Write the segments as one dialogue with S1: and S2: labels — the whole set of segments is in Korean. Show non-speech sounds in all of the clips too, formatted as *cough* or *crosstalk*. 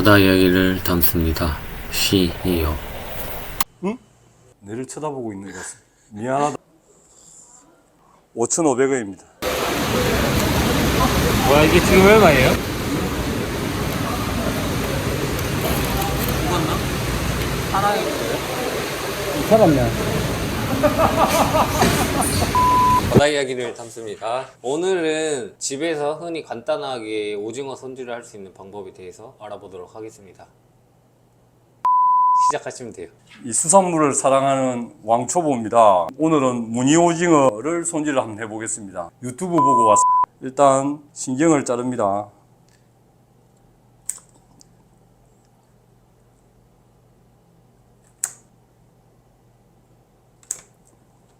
S1: 바다 이야기를 담습니다. 시이요.
S2: 내를 쳐다보고 있는 것은 미안하다. 5,500원입니다.
S3: 와 이게 지금 얼마예요?
S2: 살았네. *laughs*
S1: 바다 이야기를 담습니다. 오늘은 집에서 흔히 간단하게 오징어 손질을 할 수 있는 방법에 대해서 알아보도록 하겠습니다. 시작하시면 돼요.
S2: 이 수산물을 사랑하는 왕초보입니다. 오늘은 무늬 오징어를 손질을 한번 해보겠습니다. 유튜브 보고 왔 일단 신경을 자릅니다.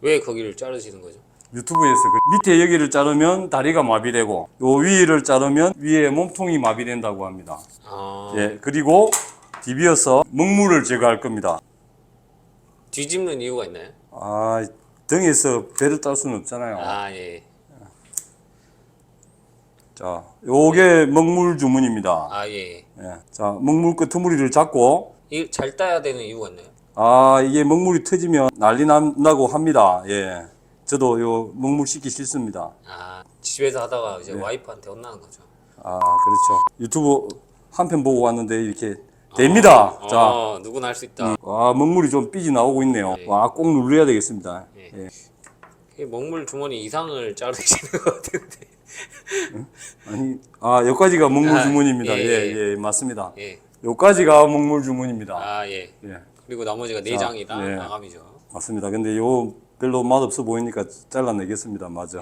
S1: 왜 거기를 자르시는 거죠?
S2: 유튜브에서 그 밑에 여기를 자르면 다리가 마비되고 요 위를 자르면 위에 몸통이 마비된다고 합니다.
S1: 아,
S2: 예, 그리고 디비어서 먹물을 제거할 겁니다.
S1: 뒤집는 이유가 있나요?
S2: 아, 등에서 배를 딸 수는 없잖아요.
S1: 아, 예.
S2: 자, 요게 먹물 주문입니다.
S1: 아, 예.
S2: 예. 자, 먹물 끄트머리를 잡고
S1: 이잘 따야 되는 이유가 있나요?
S2: 아, 이게 먹물이 터지면 난리 난다고 합니다. 예. 저도 요 먹물 씻기 싫습니다.
S1: 아, 집에서 하다가 이제
S2: 네.
S1: 와이프한테 혼나는 거죠.
S2: 아, 그렇죠. 유튜브 한 편 보고 왔는데 이렇게 됩니다. 자,
S1: 어, 누구나 할 수 있다.
S2: 와, 먹물이 좀 삐지 나오고 있네요.
S1: 네.
S2: 와, 꼭 눌러야 되겠습니다.
S1: 네.
S2: 예.
S1: 이 먹물 주머니 이상을 자르시는 *laughs* 것 같은데.
S2: 아니, 아, 여기까지가 먹물
S1: 아,
S2: 주문입니다.
S1: 예,
S2: 예,
S1: 예.
S2: 예, 맞습니다.
S1: 예.
S2: 여기까지가 먹물 주문입니다.
S1: 아, 예.
S2: 예,
S1: 그리고 나머지가 내장이랑
S2: 예.
S1: 마감이죠.
S2: 맞습니다. 근데 요 별로 맛없어 보이니까 잘라내겠습니다. 맞아.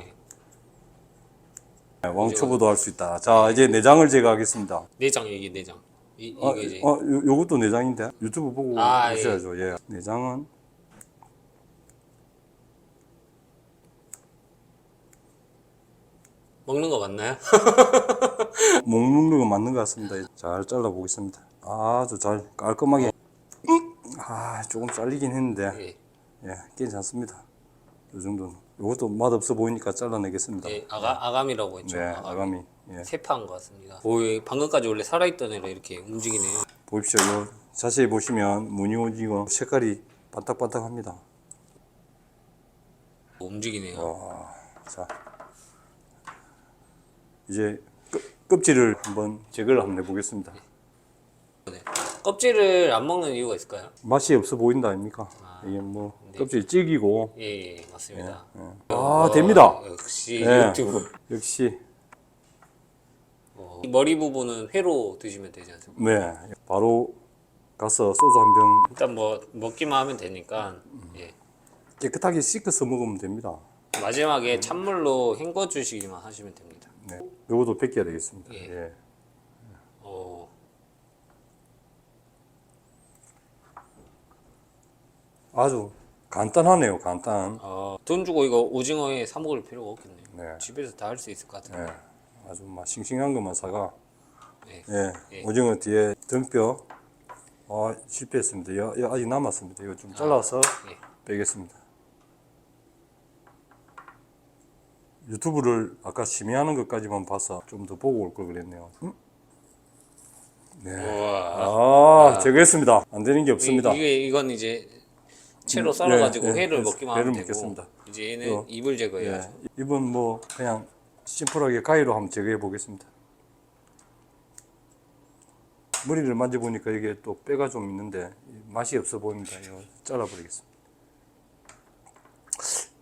S2: 네, 왕초보도 할 수 있다. 자, 이제 내장을 제거하겠습니다.
S1: 내장 이게 내장. 이,
S2: 어,
S1: 이거 이제
S2: 어, 요, 요것도 내장인데? 유튜브 보고
S1: 아, 예.
S2: 하셔야죠. 예. 내장은
S1: 먹는 거 맞나요? *laughs*
S2: 목 묶는 거 맞는 것 같습니다. 잘 잘라 보겠습니다. 아주 잘 깔끔하게. 아, 조금 잘리긴 했는데,
S1: 예.
S2: 예, 괜찮습니다. 요 정도는. 요것도 맛없어 보이니까 잘라내겠습니다.
S1: 예, 아가 아감이라고 했죠.
S2: 네,
S1: 아감이.
S2: 아가미. 예.
S1: 세파인 것 같습니다. 오, 이 방금까지 원래 살아있던 애가 이렇게 움직이네요.
S2: 보십시오. 요 자세히 보시면 무늬 오징어 색깔이 반딱반딱합니다.
S1: 움직이네요.
S2: 어, 자, 이제 껍- 껍질을 한번 제거를 한번 해보겠습니다.
S1: 네. 껍질을 안 먹는 이유가 있을까요?
S2: 맛이 없어 보인다 아닙니까? 이게 뭐 껍질 질기고
S1: 예, 예 맞습니다.
S2: 아 됩니다.
S1: 역시
S2: 네.
S1: 유튜브.
S2: 역시
S1: 어, 이 머리 부분은 회로 드시면 되지 않습니까?
S2: 네 바로 가서 소주 한 병
S1: 일단 뭐 먹기만 하면 되니까 예.
S2: 깨끗하게 씻어서 먹으면 됩니다.
S1: 마지막에 찬물로 헹궈 주시기만 하시면 됩니다.
S2: 네, 요것도 벗겨야 되겠습니다.
S1: 예.
S2: 예.
S1: 어,
S2: 아주 간단하네요. 간단.
S1: 어, 돈 주고 이거 오징어에 사 먹을 필요가 없겠네요.
S2: 네.
S1: 집에서 다 할 수 있을 것 같아요.
S2: 예, 아주 막 싱싱한 것만 사가.
S1: 네.
S2: 예,
S1: 예.
S2: 오징어 뒤에 등뼈. 아, 실패했습니다. 여, 여, 아직 남았습니다. 이거 좀 잘라서
S1: 예.
S2: 빼겠습니다. 유튜브를 아까 심의하는 것까지만 봐서 좀 더 보고 올 걸 그랬네요. 음? 네.
S1: 우와.
S2: 아, 제거했습니다. 안 되는 게 없습니다.
S1: 이, 게 이건 이제 채로
S2: 음,
S1: 썰어가지고
S2: 예, 예,
S1: 회를
S2: 예,
S1: 먹기만
S2: 회를
S1: 하면 되고
S2: 먹겠습니다.
S1: 이제 얘는
S2: 어.
S1: 입을
S2: 예,
S1: 제거해야죠.
S2: 이번 뭐 그냥 심플하게 가위로 한번 제거해 보겠습니다. 머리를 만져보니까 이게 또 뼈가 좀 있는데 맛이 없어 보입니다. 이거 잘라버리겠습니다.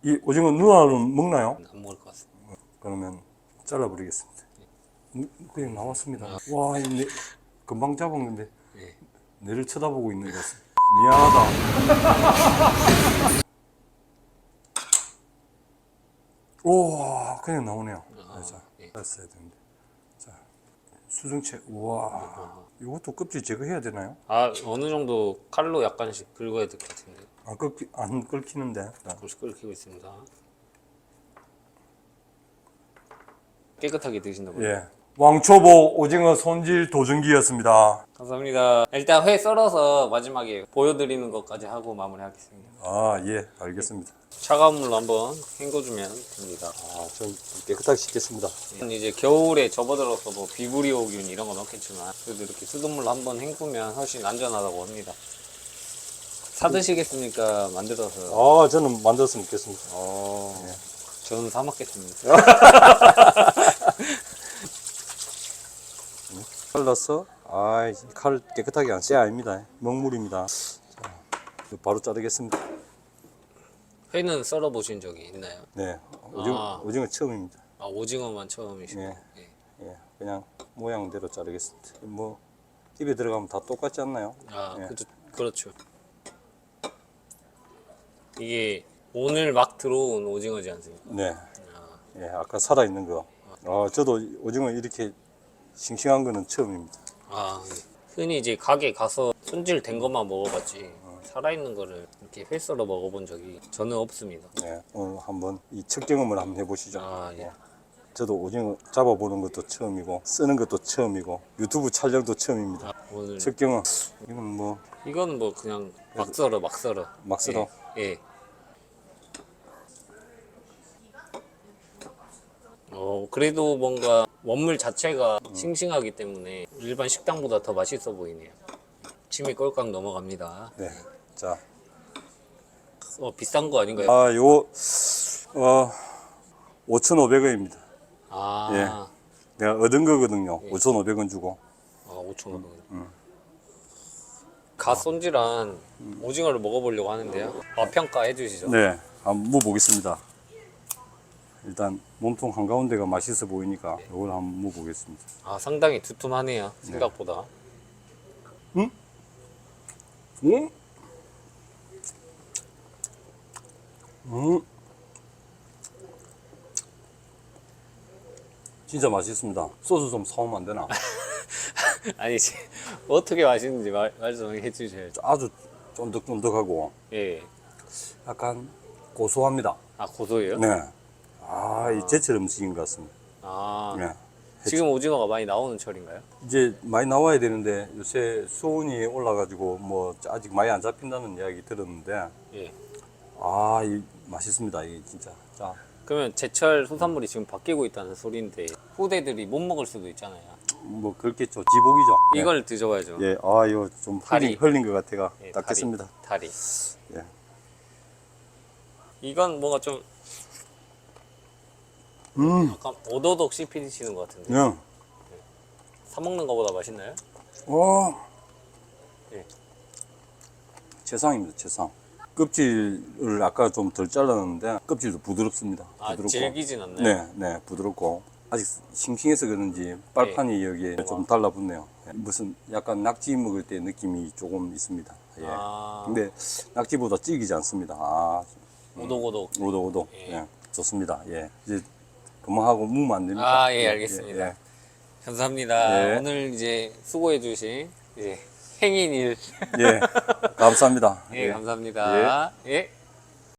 S2: 이 오징어 누나는 먹나요?
S1: 안 먹을 것 같습니다.
S2: 그러면 잘라버리겠습니다. 음, 그냥 나왔습니다. 와, 이 내, 금방 잡았는데
S1: 예.
S2: 내를 쳐다보고 있는 것 같습니다. 미안하다. *laughs* 오, 그냥 나오네요.
S1: 아,
S2: 자,
S1: 예.
S2: 했어야 되는데. 자, 수정체. 우와, 이것도 껍질 제거해야 되나요?
S1: 아 어느 정도 칼로 약간씩 긁어야 될 것 같은데
S2: 안 끓기, 안 끓기는데. 자,
S1: 벌써 끓이고 있습니다. 깨끗하게 드신다고요?
S2: 예. 왕초보 오징어 손질 도전기였습니다.
S1: 감사합니다. 일단 회 썰어서 마지막에 보여드리는 것까지 하고 마무리하겠습니다.
S2: 아, 예, 알겠습니다.
S1: 차가운 물로 한번 헹궈주면 됩니다.
S2: 아, 좀 깨끗하게 씻겠습니다.
S1: 이제 겨울에 접어들어서 뭐 비브리오균 이런 건 없겠지만 그래도 이렇게 수돗물로 한번 헹구면 훨씬 안전하다고 합니다. 사드시겠습니까? 만들어서.
S2: 아, 저는 만들어서 먹겠습니다.
S1: 어, 저는 사 먹겠습니다. *laughs*
S2: 잘라서, 아, 칼 깨끗하게 안쎄 아닙니다. 먹물입니다. 자, 바로 자르겠습니다.
S1: 회는 썰어 보신 적이 있나요?
S2: 네, 오징어,
S1: 아.
S2: 오징어 처음입니다.
S1: 아 오징어만 처음이시고.
S2: 예.
S1: 예.
S2: 예, 그냥 모양대로 자르겠습니다. 뭐 입에 들어가면 다 똑같지 않나요?
S1: 아,
S2: 예.
S1: 그, 그렇죠. 이게 오늘 막 들어온 오징어지 않습니까?
S2: 네,
S1: 아,
S2: 예, 아까 살아 있는 거. 아, 저도 오징어 이렇게 싱싱한 거는 처음입니다.
S1: 아, 흔히 이제 가게 가서 손질 된 것만 먹어봤지 살아있는 거를 이렇게 회 썰어 먹어본 적이 저는 없습니다.
S2: 네, 오늘 한번 이 첫 경험을 한번 해보시죠.
S1: 아, 예.
S2: 저도 오징어 잡아보는 것도 처음이고 쓰는 것도 처음이고 유튜브 촬영도 처음입니다.
S1: 아, 오늘
S2: 첫 경험. 이건 뭐
S1: 이건 뭐 그냥 막 썰어 막 썰어.
S2: 막 썰어.
S1: 예. 예. 어, 그래도 뭔가 원물 자체가 싱싱하기 때문에 일반 식당보다 더 맛있어 보이네요. 침이 꼴깍 넘어갑니다.
S2: 네. 자,
S1: 어, 비싼 거 아닌가요?
S2: 아, 요 어, 5,500원입니다.
S1: 아,
S2: 예. 내가 얻은 거거든요. 5,500원 주고.
S1: 아 5,500원. 갓 손질한 오징어를 먹어보려고 하는데요. 맛평가 해주시죠.
S2: 네, 한번 먹어보겠습니다. 일단 몸통 한가운데가 맛있어 보이니까 이걸 한번 먹어보겠습니다.
S1: 아 상당히 두툼하네요. 생각보다.
S2: 음? 음. 진짜 맛있습니다. 소스 좀 사오면 안 되나? *laughs*
S1: 아니 지- 어떻게 맛있는지 말, 말씀해 주셔야죠.
S2: 아주 쫀득쫀득하고
S1: 예.
S2: 약간 고소합니다.
S1: 아 고소해요?
S2: 네. 아, 이 제철 음식인 것 같습니다.
S1: 아
S2: 네.
S1: 지금 오징어가 많이 나오는 철인가요?
S2: 이제 많이 나와야 되는데 요새 수온이 올라가지고 뭐 아직 많이 안 잡힌다는 이야기 들었는데
S1: 예.
S2: 아, 이 맛있습니다. 이게 진짜. 자,
S1: 그러면 제철 수산물이 지금 바뀌고 있다는 소리인데 후대들이 못 먹을 수도 있잖아요.
S2: 뭐 그렇겠죠. 지복이죠. 예.
S1: 이걸 드셔봐야죠.
S2: 예, 아, 이거 좀
S1: 다리.
S2: 흘린, 흘린 것 같아가
S1: 예,
S2: 닦겠습니다.
S1: 다리. 다리.
S2: 예.
S1: 이건 뭔가 좀
S2: 음,
S1: 약간 오도독 씹히시는 것 같은데
S2: 그냥,
S1: 사 먹는 것보다 맛있나요?
S2: 와,
S1: 예.
S2: 최상입니다. 최상. 껍질을 아까 좀 덜 잘랐는데 껍질도 부드럽습니다.
S1: 아
S2: 부드럽고.
S1: 질기진 않나요?
S2: 네, 네, 부드럽고 아직 싱싱해서 그런지 빨판이
S1: 네.
S2: 여기에 좀 달라붙네요. 예, 무슨 약간 낙지 먹을 때 느낌이 조금 있습니다. 예.
S1: 아.
S2: 근데 낙지보다 질기지 않습니다. 아,
S1: 오독오독.
S2: 오도오도.
S1: 예.
S2: 예. 좋습니다. 예. 이제 그만하고 무면 안 됩니다.
S1: 아, 예, 알겠습니다.
S2: 예,
S1: 감사합니다.
S2: 예.
S1: 오늘 이제 수고해 주신 이제 행인일.
S2: 예. *laughs* 예. 감사합니다.
S1: 예, 감사합니다. 예.